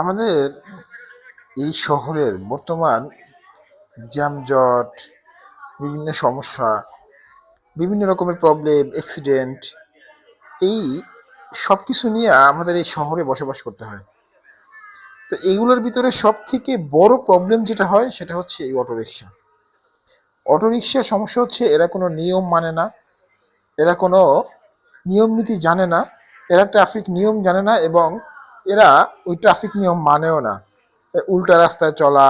আমাদের এই শহরের বর্তমান জ্যামজট বিভিন্ন সমস্যা, বিভিন্ন রকমের প্রবলেম অ্যাক্সিডেন্ট এই সব কিছু নিয়ে আমাদের এই শহরে বসবাস করতে হয়। তো এইগুলোর ভিতরে সব থেকে বড় প্রবলেম যেটা হয়, সেটা হচ্ছে এই অটোরিকশা। অটোরিকশার সমস্যা হচ্ছে, এরা কোনো নিয়ম মানে না, এরা কোনো নিয়ম নীতি জানে না, এরা ট্রাফিক নিয়ম জানে না এবং এরা ওই ট্রাফিক নিয়ম মানেও না। উল্টা রাস্তায় চলা,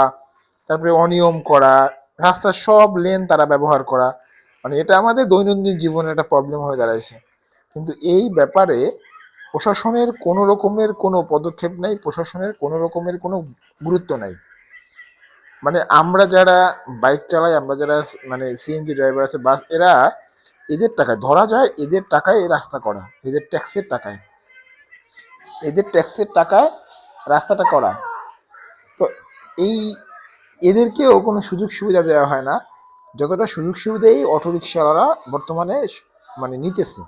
তারপরে অনিয়ম করা, রাস্তার সব লেন তারা ব্যবহার করা। মানে এটা আমাদের দৈনন্দিন জীবনে একটা প্রবলেম হয়ে দাঁড়াইছে। কিন্তু এই ব্যাপারে প্রশাসনের কোনো রকমের কোনো পদক্ষেপ নেই, প্রশাসনের কোনো রকমের কোনো গুরুত্ব নাই। মানে আমরা যারা বাইক চালাই, আমরা যারা মানে সিএনজি ড্রাইভার আছে বাস এরা এদের টাকায়, ধরা যায় এদের টাকায় রাস্তা করা, এদের ট্যাক্সের টাকায়। এদের ট্যাক্সের টাকায় রাস্তাটা করা, তো এই এদেরকেও কোনো সুযোগ সুবিধা দেওয়া হয় না। যতটা সুযোগ সুবিধা এই অটোরিকশাওয়ালা বর্তমানে মানে নিতেছে।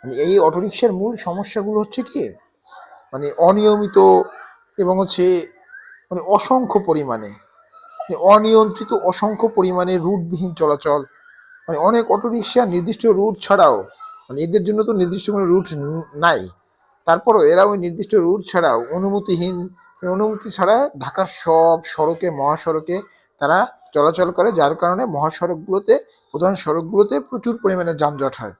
মানে এই অটোরিকশার মূল সমস্যাগুলো হচ্ছে কি মানে অনিয়মিত এবং হচ্ছে মানে অসংখ্য পরিমাণে মানে অনিয়ন্ত্রিত অসংখ্য পরিমাণে রুটবিহীন চলাচল মানে অনেক অটোরিকশা নির্দিষ্ট রুট ছাড়াও মানে এদের জন্য তো নির্দিষ্ট কোনো রুট নাই। তারপরও এরা ওই নির্দিষ্ট রুট ছাড়াও অনুমতিহীন, অনুমতি ছাড়া ঢাকার সব সড়কে, মহাসড়কে তারা চলাচল করে, যার কারণে মহাসড়কগুলোতে, প্রধান সড়কগুলোতে প্রচুর পরিমাণে যানজট হয়।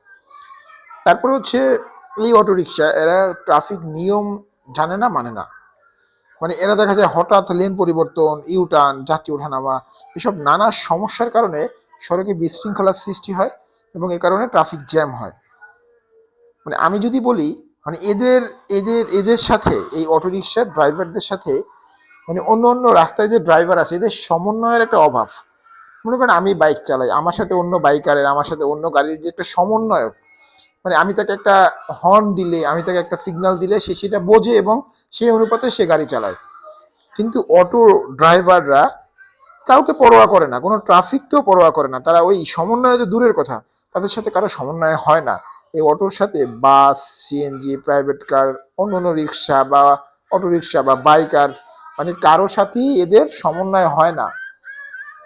তারপরে হচ্ছে এই অটোরিকশা, এরা ট্রাফিক নিয়ম জানে না মানে না। মানে এরা দেখা যায় হঠাৎ লেন পরিবর্তন, ইউটার্ন, যাত্রী ওঠানামা, এসব নানা সমস্যার কারণে সড়কে বিশৃঙ্খলার সৃষ্টি হয় এবং এ কারণে ট্রাফিক জ্যাম হয়। মানে আমি যদি বলি মানে এদের এদের এদের সাথে, এই অটোরিকশার ড্রাইভারদের সাথে মানে অন্য অন্য রাস্তায় যে ড্রাইভার আছে, এদের সমন্বয়ের একটা অভাব। মনে করেন আমি বাইক চালাই, আমার সাথে অন্য বাইকারের, আমার সাথে অন্য গাড়ির যে একটা সমন্বয়ক মানে আমি তাকে একটা হর্ন দিলে, আমি তাকে একটা সিগন্যাল দিলে, সে সেটা বোঝে এবং সেই অনুপাতে সে গাড়ি চালায়। কিন্তু অটো ড্রাইভাররা কাউকে পরোয়া করে না, কোনো ট্রাফিককেও পরোয়া করে না। তারা ওই সমন্বয় তো দূরের কথা, তাদের সাথে কারও সমন্বয় হয় না। এই অটোর সাথে বাস সিএনজি প্রাইভেট কার অন্য অন্য রিক্সা বা অটো রিক্সা বা বাইকার মানে কারোর সাথেই এদের সমন্বয় হয় না।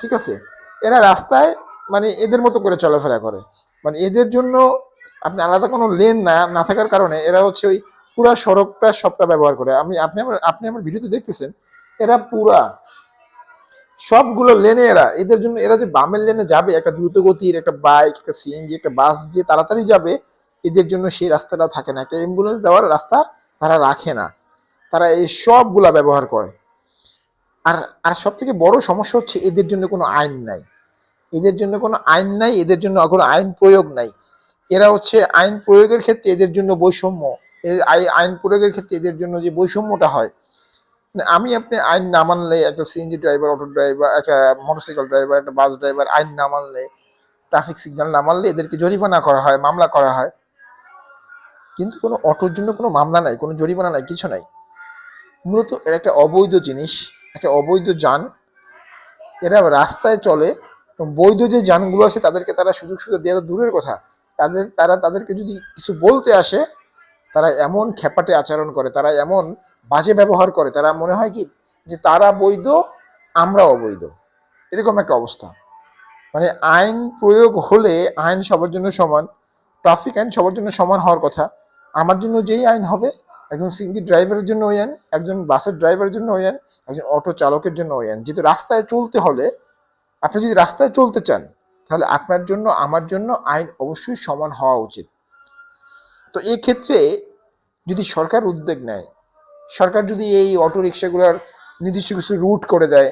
ঠিক আছে? এরা রাস্তায় মানে এদের মতো করে চলাফেরা করে। মানে এদের জন্য আপনি আলাদা কোনো লেন না না থাকার কারণে এরা হচ্ছে ওই পুরা সড়কটা, সবটা ব্যবহার করে। আমি, আপনি আমার আপনি আমার ভিডিওতে দেখতেছেন, এরা পুরা সবগুলো লেনে এরা, এদের জন্য এরা যে বামের লেনে যাবে, একটা দ্রুত গতির একটা বাইক একটা সিএনজি একটা বাস যে তাড়াতাড়ি যাবে এদের জন্য সেই রাস্তাটা থাকে না। একটা অ্যাম্বুলেন্স যাওয়ার রাস্তা তারা রাখে না। তারা এই সবগুলা ব্যবহার করে। আর আর সব থেকে বড় সমস্যা হচ্ছে এদের জন্য কোনো আইন নাই। এদের জন্য কোনো আইন নাই, এদের জন্য কোনো আইন প্রয়োগ নাই। এরা হচ্ছে আইন প্রয়োগের ক্ষেত্রে এদের জন্য বৈষম্য। আইন প্রয়োগের ক্ষেত্রে এদের জন্য যে বৈষম্যটা হয় মানে আমি আপনি আইন না মানলে একটা সিএনজি ড্রাইভার অটো ড্রাইভার একটা মোটরসাইকেল ড্রাইভার একটা বাস ড্রাইভার আইন না মানলে ট্রাফিক সিগন্যাল না মানলে এদেরকে জরিমানা করা হয়, মামলা করা হয়। কিন্তু কোনো অটোর জন্য কোনো মামলা নাই, কোনো জরিমানা নাই, কিছু নাই। মূলত এর একটা অবৈধ জিনিস, একটা অবৈধ যান। এরা রাস্তায় চলে বৈধ যে যানগুলো আছে তাদেরকে তারা সুযোগ সুবিধা দেওয়া দূরের কথা। তাদের, তারা তাদেরকে যদি কিছু বলতে আসে, তারা এমন খেপাটে আচরণ করে, তারা এমন বাজে ব্যবহার করে, তারা মনে হয় কি যে তারা বৈধ, আমরা অবৈধ। এরকম একটা অবস্থা। মানে আইন প্রয়োগ হলে আইন সবার জন্য সমান, ট্রাফিক আইন সবার জন্য সমান হওয়ার কথা। আমার জন্য যেই আইন হবে, একজন সিঙ্গি ড্রাইভারের জন্য ওই আইন, একজন বাসের ড্রাইভারের জন্য ওই আইন, একজন অটো চালকের জন্য ওই আইন। যেহেতু রাস্তায় চলতে হলে, আপনি যদি রাস্তায় চলতে চান, তাহলে আপনার জন্য, আমার জন্য আইন অবশ্যই সমান হওয়া উচিত। তো এই ক্ষেত্রে যদি সরকার উদ্যোগ নেয়, সরকার যদি এই অটো রিক্সাগুলোর নির্দিষ্ট কিছু রুট করে দেয়,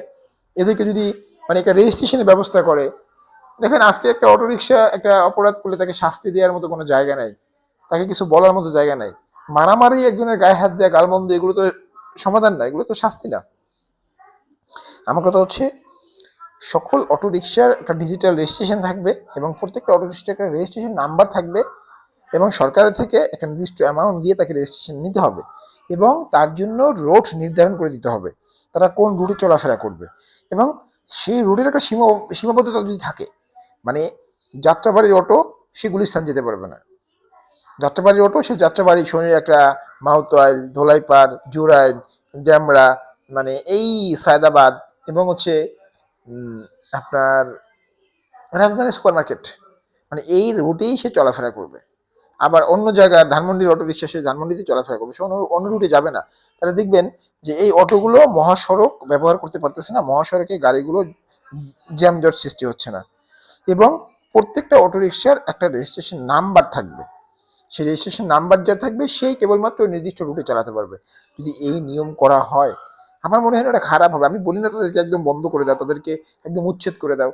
এদেরকে যদি মানে একটা রেজিস্ট্রেশনের ব্যবস্থা করে, দেখেন আজকে একটা অটো রিক্সা একটা অপরাধ করলে তাকে শাস্তি দেওয়ার মতো কোনো জায়গা নাই। তাকে কিছু বলার মতো জায়গা নাই। মারামারি একজনের গায়ে হাত দেওয়া গালমন্দ, এগুলো তো সমাধান না, এগুলো তো শাস্তি না। আমার কথা হচ্ছে, সকল অটো রিক্সার একটা ডিজিটাল রেজিস্ট্রেশন থাকবে এবং প্রত্যেকটা অটো রিক্সার একটা রেজিস্ট্রেশন নাম্বার থাকবে এবং সরকারের থেকে একটা নির্দিষ্ট অ্যামাউন্ট দিয়ে তাকে রেজিস্ট্রেশন নিতে হবে এবং তার জন্য রোড নির্ধারণ করে দিতে হবে, তারা কোন রুটে চলাফেরা করবে এবং সেই রুটের একটা সীমা সীমাবদ্ধতা যদি থাকে মানে যাত্রাবাড়ির অটো, সে গুলিস্তান যেতে পারবে না। যাত্রাবাড়ির অটো সে যাত্রাবাড়ি শনির একটা মাউতোয়াইল ধোলাইপাড় জুরাইল ড্যামরা মানে এই সায়দাবাদ এবং হচ্ছে আপনার রাজধানী সুপার মার্কেট মানে এই রুটেই সে চলাফেরা করবে। আবার অন্য জায়গায় ধানমন্ডির অটো সে ধানমন্ডিতে চলাফেরা করবে। সে অন্য অন্য রুটে যাবে না। তাহলে দেখবেন যে এই অটোগুলো মহাসড়ক ব্যবহার করতে পারতেছে না। মহাসড়কে গাড়িগুলো জ্যামজট সৃষ্টি হচ্ছে না। এবং প্রত্যেকটা অটো রিক্সার একটা রেজিস্ট্রেশন নাম্বার থাকবে। সেই রেজিস্ট্রেশন নাম্বার যা থাকবে সেই কেবলমাত্র নির্দিষ্ট রুটে চালাতে পারবে। যদি এই নিয়ম করা হয়, আমার মনে হয় এটা খারাপ হবে। আমি বলি না তাদেরকে একদম বন্ধ করে দাও, তাদেরকে একদম উচ্ছেদ করে দাও।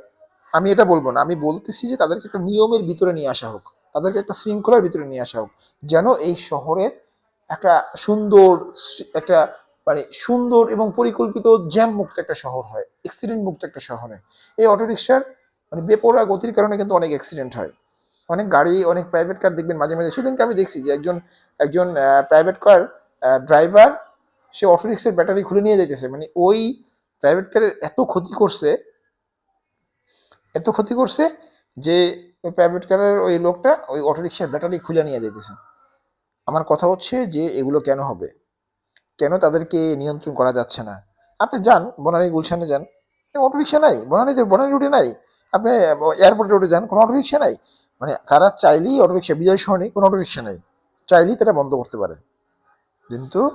আমি এটা বলব না। আমি বলতেছি যে তাদেরকে একটা নিয়মের ভিতরে নিয়ে আসা হোক। তাদেরকে একটা শৃঙ্খলার ভিতরে নিয়ে আসা হোক। যেন এই শহরের একটা সুন্দর একটা মানে সুন্দর এবং পরিকল্পিত জ্যাম মুক্ত একটা শহর হয় অ্যাক্সিডেন্ট মুক্ত একটা শহর হয়। এই অটোরিকশার মানে বেপরোয়া গতির কারণে কিন্তু অনেক অ্যাক্সিডেন্ট হয়। অনেক গাড়ি, অনেক প্রাইভেট কার দেখবেন মাঝে মাঝে। সেদিনকে আমি দেখছি যে একজন একজন প্রাইভেট কার ড্রাইভার সে অটোরিক্সার ব্যাটারি খুলে নিয়ে যাইতেছে। মানে ওই প্রাইভেট কারের এত ক্ষতি করছে, এত ক্ষতি করছে যে ওই প্রাইভেট কারের ওই লোকটা ওই অটোরিক্সার ব্যাটারি খুলে নিয়ে যাইতেছে। আমার কথা হচ্ছে যে এগুলো কেন হবে? কেন তাদেরকে নিয়ন্ত্রণ করা যাচ্ছে না? আপনি যান, বনানী গুলশানে যান। অটোরিক্সা নাই, বনানীতে, বনানী রুটে নাই। আপনি এয়ারপোর্ট রোডে যান, কোনো অটোরিক্সা নাই। মানে তারা চাইলেই অটোরিক্সা বিজয় সরণি কোনো অটোরিক্সা নেই। চাইলেই তারা বন্ধ করতে পারে। কিন্তু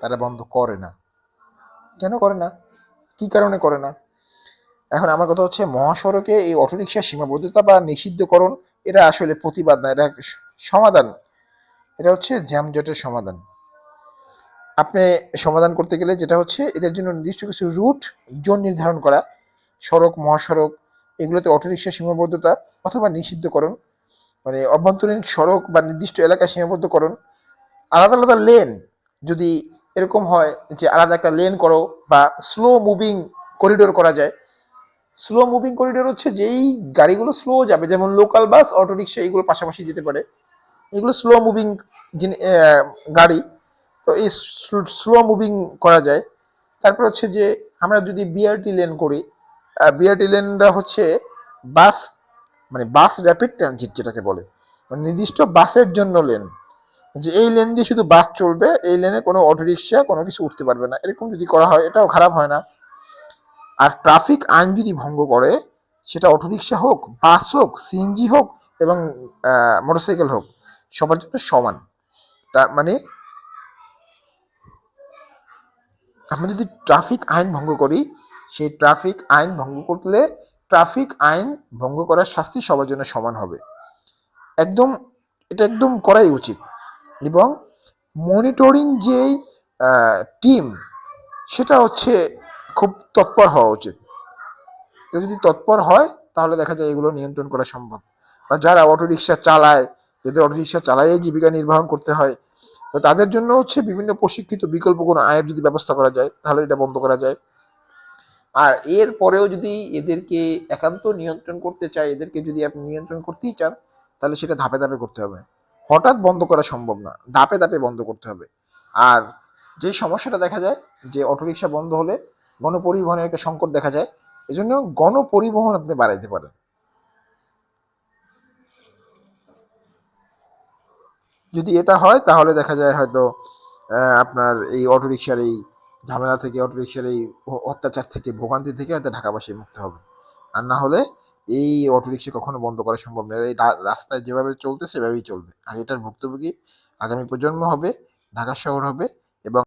তারা বন্ধ করে না। কেন করে না? কি কারণে করে না? এখন আমার কথা হচ্ছে, মহাসড়কে এই অটোরিক্সা সীমাবদ্ধতা বা নিষিদ্ধকরণ, এটা আসলে প্রতিবাদ না, এটা সমাধান। এটা হচ্ছে জ্যামজটের সমাধান। আপনি সমাধান করতে গেলে যেটা হচ্ছে, এদের জন্য নির্দিষ্ট কিছু রুট, জোন নির্ধারণ করা। সড়ক, মহাসড়ক এগুলোতে অটোরিক্সা সীমাবদ্ধতা অথবা নিষিদ্ধকরণ মানে অভ্যন্তরীণ সড়ক বা নির্দিষ্ট এলাকা সীমাবদ্ধকরণ আলাদা আলাদা লেন যদি এরকম হয় যে আলাদা একটা লেন করো বা স্লো মুভিং করিডোর করা যায়। স্লো মুভিং করিডোর হচ্ছে যেই গাড়িগুলো স্লো যাবে, যেমন লোকাল বাস অটো রিক্সা এগুলো পাশাপাশি যেতে পারে। এগুলো স্লো মুভিং গাড়ি, তো এই স্লো মুভিং করা যায়। তারপর হচ্ছে যে আমরা যদি বিআরটি লেন করি বিআরটি লেনটা হচ্ছে বাস মানে বাস র্যাপিড ট্রানজিট যেটাকে বলে। মানে নির্দিষ্ট বাসের জন্য লেন। যে এই লেন দিয়ে শুধু বাস চলবে, এই লেনে কোনো অটো রিক্সা কোনো কিছু উঠতে পারবে না। এরকম যদি করা হয়, এটাও খারাপ হয় না। আর ট্রাফিক আইন যদি ভঙ্গ করে, সেটা অটোরিকশা হোক, বাস হোক সিএনজি হোক এবং মোটরসাইকেল হোক, সবার জন্য সমান। তা মানে আমরা যদি ট্রাফিক আইন ভঙ্গ করি সেই ট্রাফিক আইন ভঙ্গ করলে ট্রাফিক আইন ভঙ্গ করার শাস্তি সবার জন্য সমান হবে। একদম, এটা একদম করাই উচিত। এবং মনিটরিং যেই টিম সেটা হচ্ছে খুব তৎপর হওয়া উচিত। যদি তৎপর হয়, তাহলে দেখা যায় এগুলো নিয়ন্ত্রণ করা সম্ভব। বা যারা অটোরিকশা চালায়, যাদের অটোরিকশা চালায় জীবিকা নির্বাহন করতে হয়, তো তাদের জন্য হচ্ছে বিভিন্ন প্রশিক্ষিত বিকল্প কোনো আয়ের যদি ব্যবস্থা করা যায়, তাহলে এটা বন্ধ করা যায়। আর এর পরেও যদি এদেরকে একান্ত নিয়ন্ত্রণ করতে চায়, এদেরকে যদি আপনি নিয়ন্ত্রণ করতেই চান, তাহলে সেটা ধাপে ধাপে করতে হবে। হঠাৎ বন্ধ করা সম্ভব না, ধাপে ধাপে বন্ধ করতে হবে। আর যে সমস্যাটা দেখা যায়, যে অটোরিকশা বন্ধ হলে গণপরিবহনের একটা সংকট দেখা যায়, এজন্য গণপরিবহন আপনি বাড়াইতে পারেন। যদি এটা হয়, তাহলে দেখা যায় হয়তো আপনার এই অটোরিকশার এই ঝামেলা থেকে, অটোরিকশার এই অত্যাচার থেকে, ভোগান্তি থেকে হয়তো ঢাকাবাসী মুক্ত হবে। আর না হলে এই অটোরিকশা কখনো বন্ধ করা সম্ভব নয়। এই রাস্তায় যেভাবে চলতে সেভাবেই চলবে। আর এটার ভুক্তভোগী আগামী প্রজন্ম হবে, ঢাকা শহর হবে এবং